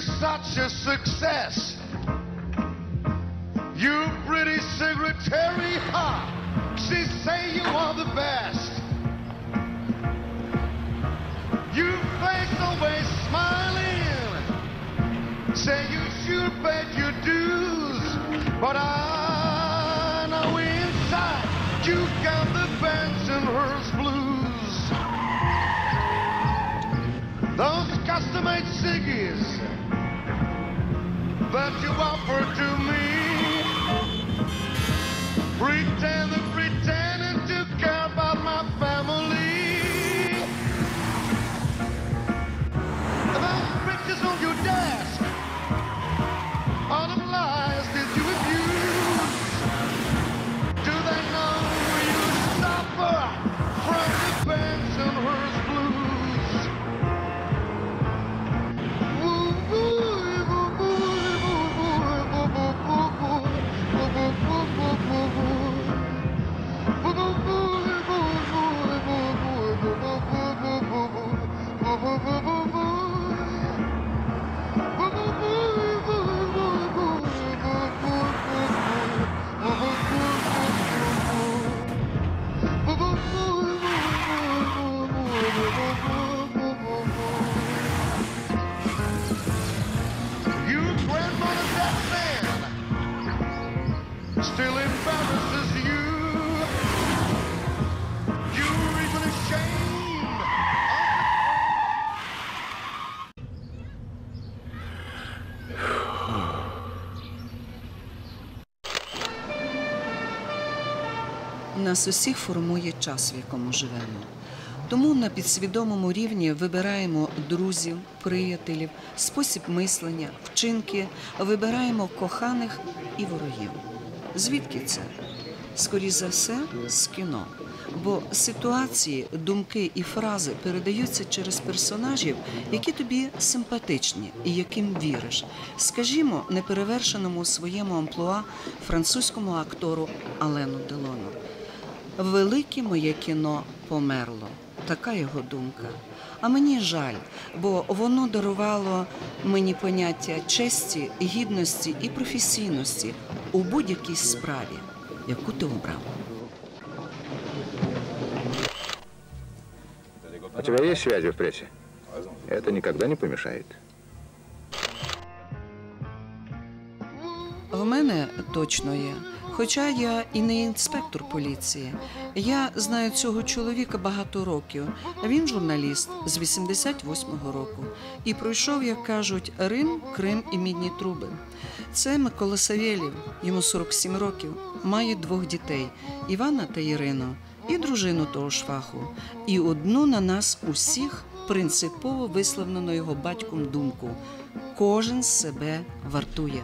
such a success. You pretty secretary, huh? She say you are the best. You face always smiling. Say you should pay your dues. But I know inside you got the Bensonhurst blues. Those custom-made ciggies that you offer to me. Pretending, Нас усіх формує час, в якому живемо. Тому на підсвідомому рівні вибираємо друзів, приятелів, спосіб мислення, вчинки, вибираємо коханих і ворогів. Звідки це? Скоріше за все, з кіно. Бо ситуації, думки і фрази передаються через персонажів, які тобі симпатичні і яким віриш. Скажімо, неперевершеному своєму амплуа французькому актору Алену Делону. Велике моє кіно померло. Така його думка. А мені жаль, бо воно дарувало мені поняття честі, гідності і професійності у будь-якій справі, яку ти обрав. У тебя есть связи в прессе? Это никогда не помешает. В мене точно є. Хоча я і не інспектор поліції. Я знаю цього чоловіка багато років. Він журналіст з 88-го року і пройшов, як кажуть, Рим, Крим і мідні труби. Це Микола Савєлєв, йому 47 років, має двох дітей Івана та Ірину, і дружину того ж фаху, і одну на нас усіх принципово висловлену його батьком думку: кожен себе вартує.